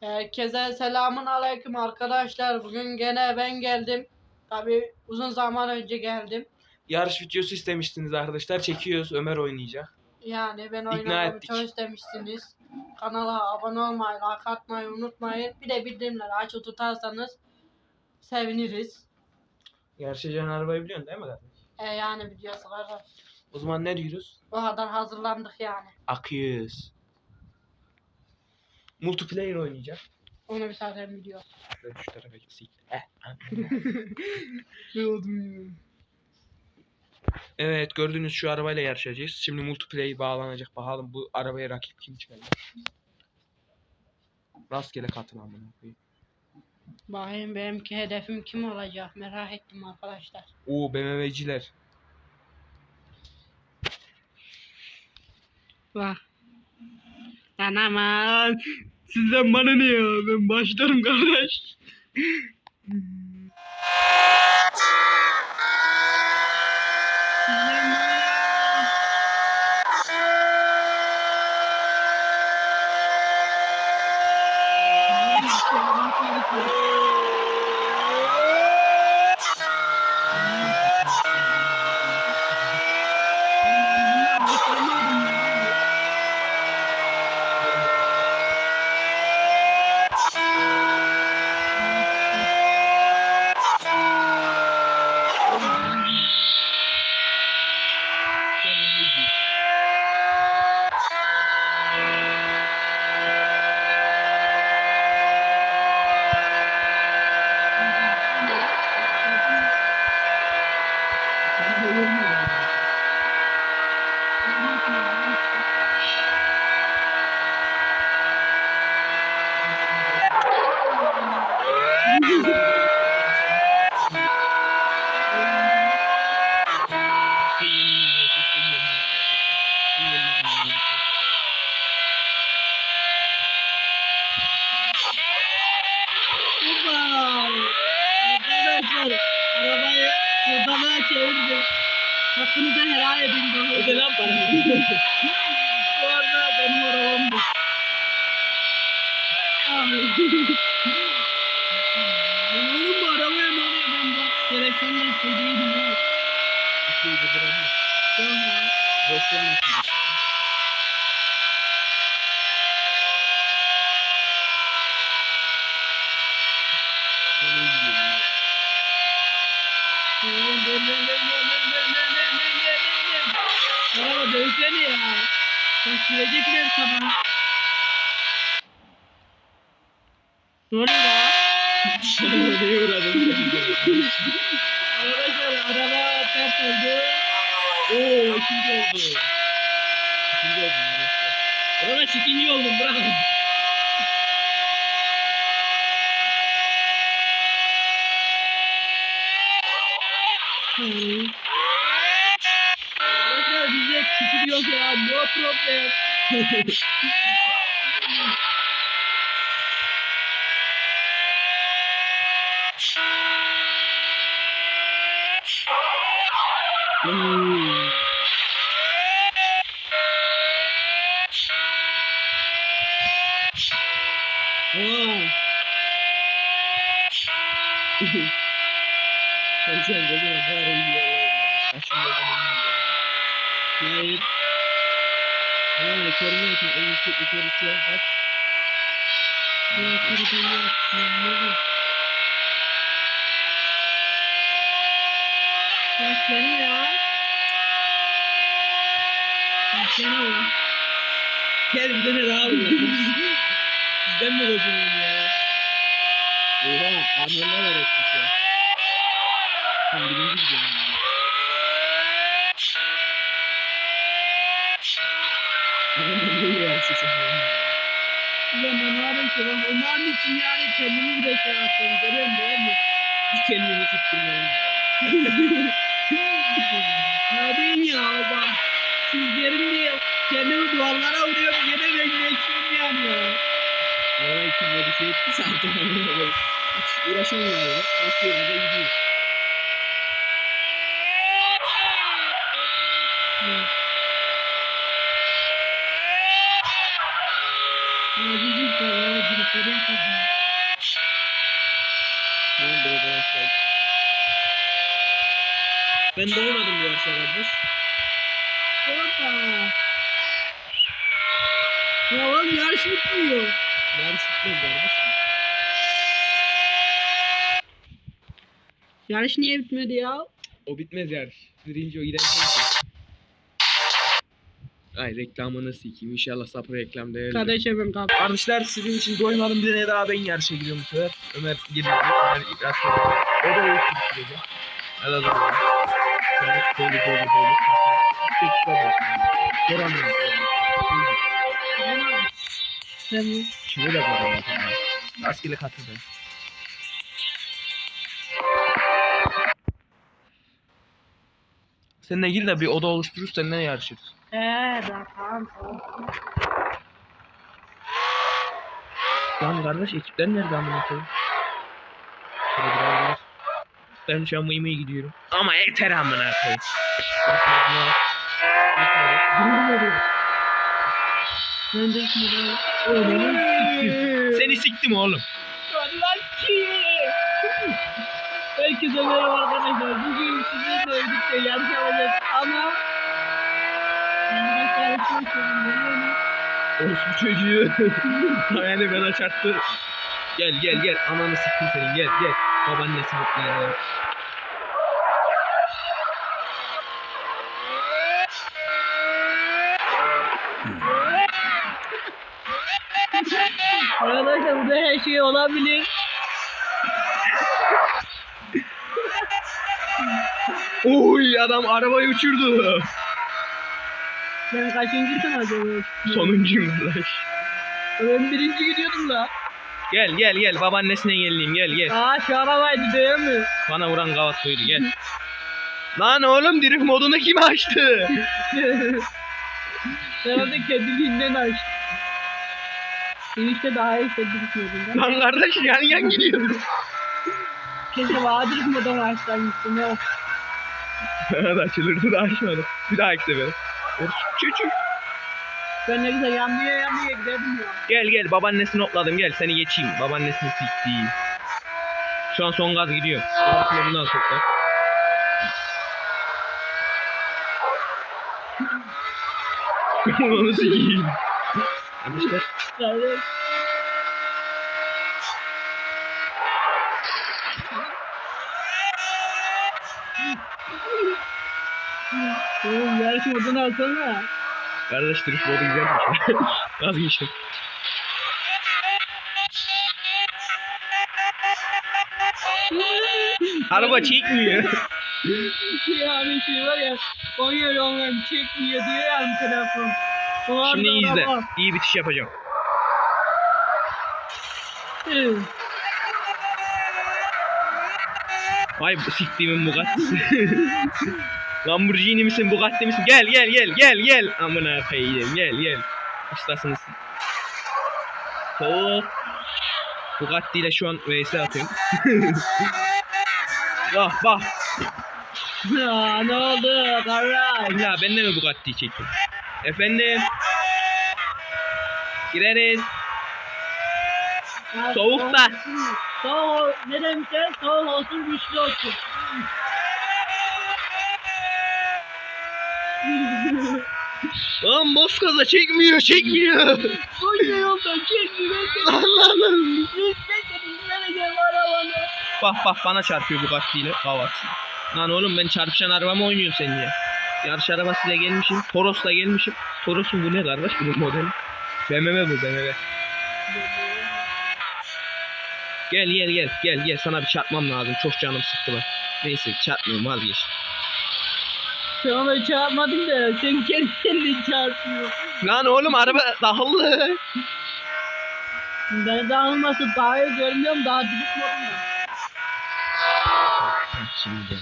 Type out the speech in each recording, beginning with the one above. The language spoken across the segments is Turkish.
Herkese selamun aleyküm arkadaşlar. Bugün gene ben geldim. Tabi uzun zaman önce geldim. Yarış videosu istemiştiniz arkadaşlar. Çekiyoruz. Ömer oynayacak. Yani ben oynamamı çok istemişsiniz. Kanala abone olmayı, like atmayı unutmayın. Bir de bildirimleri açık tutarsanız seviniriz. Yarışacağın arabayı biliyorsun değil mi kardeş? E yani biliyorsun kardeş. O zaman ne diyoruz? O kadar hazırlandık yani. Akıyoruz. Multiplayer oynayacak. Onu bir zaten biliyor. Şöyle şu tarafa gitsin. Heh. Ne oldu Evet gördüğünüz şu arabayla yarışacağız. Şimdi multiplayer bağlanacak. Bakalım bu arabaya rakip kim çıkacak. Rastgele katıl amına koyayım. Bakayım benimki hedefim kim olacak merak ettim arkadaşlar. Oo BMW'ciler. Bak. Lan aman. Sizden bana ne ya? Ben başlarım kardeş. öldü. Hakkınıza helal edin bana. Öde lan bana. Bu arada benim arabamdı. Ben oğlum bu arabaya ne oluyor ben bu direksiyonla istediğim var. 200 lira mı? Tamam. Direksiyonla. Araba dövsene ya. Bak sürecekler. Ne oluyor ya? Neye uğradın? Arkadaşlar araba ters oldu. Oo ikinci oldu. İkinci oldum arkadaşlar. Arkadaş ikinci oldum bırakın. que queriam gerar o meu problema. Hum. Hum. Fazendo agora e que está chamando a minha. Yani yani koruma için en yüksek yukarı şu an at. Böyle kırıklığı sınırlı. Yaşlanıyor. Yaşlanıyor. Gel bir tane daha alıyor. Bizden mi kocunun ya? Oha, anneler öğretmiş ya. Sen birinci gidiyorsun ya. Manavın ki ben onlar için yani kendimi bile şey yaptım. Görüyorum değil mi? Bir kendimi tuttum ben. Gördün ya baba. Sizlerin diye kendimi duvarlara vuruyorum. Yine bekleyiyorum yani ya. Oraya kimle bir şey etti zaten. Hiç uğraşamıyorum. Nasıl yerine gidiyor. Bir Nereye kadar? Tamam böyle başlayalım. Ben doğmadım bu yaşta kardeş. Hoppa. Ya oğlum yarış bitmiyor. Yarış bitmez kardeşim. Yarış niye bitmedi ya? O bitmez yarış. Birinci o giderken. Ay reklamını sikeyim. İnşallah sapı reklam değerli. Kardeşim ben kalk. Kardeşler sizin için doymadım bir de daha ben yarışa giriyorum bu sefer. Ömer girmedi. Ömer biraz sonra. O da olsun. Sonra böyle böyle böyle. Tek kardeşim. Göremiyorum. Sen. Rastgele katıldım. Seninle gir de bir oda oluştururuz seninle yarışırız. Eee tamam tamam. Lan kardeş ekipler nerede amına koyayım? Ben şu an mıymıya gidiyorum. Ama yeter amına koyayım. De Seni siktim oğlum. Lucky. Herkese merhaba arkadaşlar. Bugün size sevdikçe yarış yapacağız ama. Orospu çocuğu. Hayali bana çarptı. Gel gel gel. Ananı siktim senin. Gel gel. Babaannesi mutlu. Arkadaşlar burada her şey olabilir. Oy adam arabayı uçurdu. Ben kaçıncısın acaba? Sonuncuyum kardeş. Ben birinci gidiyordum da. Gel gel gel. Babaannesine geleyim. Gel gel. Aa şu arabaydı değil mi? Bana vuran gavat buydu. Gel. Lan oğlum drift modunu kim açtı? Herhalde kendiliğinden açtı. Enişte daha iyi hissettirmiyordum ben. Lan kardeş yan yan gidiyor. Keşke Bahadır modan açtırmıştım ya. Bana da açılırdı da açmadı. Bir dahaki sefer. Orospu çocuğu. Ben ne güzel yanmaya yanmaya giderdim ya. Gel gel babaannesini okladım gel seni geçeyim. Babaannesini siktiğim. Şu an son gaz gidiyor. Orasını bundan toplar. Onu sikeyim. Arkadaşlar Yani... Oğlum yarış modunu alsana. kardeş drift modu güzelmiş. Vazgeçtim. Araba çekmiyor. yani şey var ya Konya yolları çekmiyor diyor ya ön telefon. O anda Şimdi iyi izle. araba- İyi bitiş yapacağım. Hı. Vay bu siktiğimin Bugatti'si. Lamborghini misin Bugatti misin? Gel gel gel gel gel. Amına koyayım gel gel. Ustasınız. Soğuk. Bugatti ile şu an vs atıyorum. bak bak. Ya ne oldu kardeş? Ya ben de mi Bugatti'yi çektim? Efendim. Gireriz. Ya, Soğuk da. Soğuk ne demişler? Soğuk olsun güçlü olsun. Lan Moskova çekmiyor çekmiyor. Konya yoldan çekmiyor. vereceğim arabanı. Bak bak bana çarpıyor Bugatti ile kavat. Lan oğlum ben çarpışan araba mı oynuyorum sen ya? Yarış arabasıyla gelmişim. Toros'la gelmişim. Toros'un bu ne kardeş bunun modeli? BMW bu BMW. Gel gel gel gel gel sana bir çarpmam lazım. Çok canım sıktı bak. Neyse çarpmıyorum vazgeç. Sana çarpmadım da sen kendi kendin çarpıyor. Lan oğlum araba dahıllı. Ben dağılması iyi görmüyorum daha dürüst modunda. Şimdi.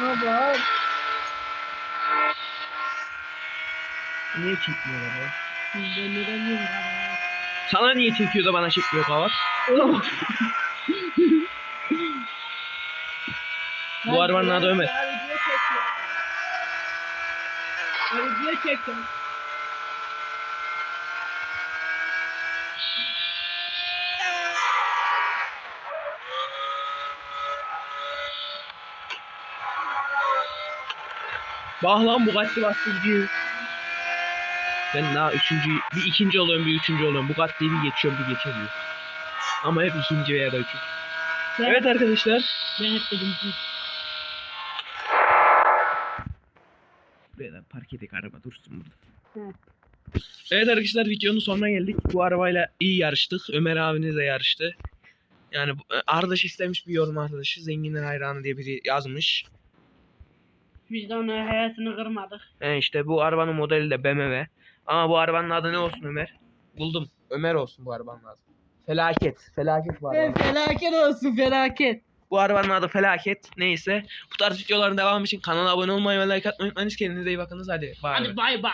Baba. Niye çekmiyor araba? Ben neden araba. Sana niye çekiyor da bana çekmiyor kavat? Bu arabanın adı Ömer. Ya video çekiyor. Niye çektin? Bak lan Bugatti bastı gidiyor. Ben daha üçüncü, bir ikinci oluyorum bir üçüncü oluyorum. Bugatti'yi bir geçiyorum bir geçemiyorum. Ama hep ikinci veya da üçüncü. Ben, Evet arkadaşlar. Ben hep dedim. Beyler park edek araba dursun burada. Hı. Evet arkadaşlar videonun sonuna geldik. Bu arabayla iyi yarıştık. Ömer abiniz de yarıştı. Yani bu- e, Ardaş istemiş bir yorum arkadaşı. Zenginler hayranı diye biri yazmış. Biz de onun hayatını kırmadık. He işte bu arabanın modeli de BMW. Ama bu arabanın adı ne olsun Ömer? Buldum. Ömer olsun bu arabanın adı. Felaket. Felaket bu arabanın. felaket olsun felaket. Bu arabanın adı Felaket. Neyse. Bu tarz videoların devamı için kanala abone olmayı ve like atmayı unutmayınız. Kendinize iyi bakınız. Hadi. Bye. Hadi bay bay.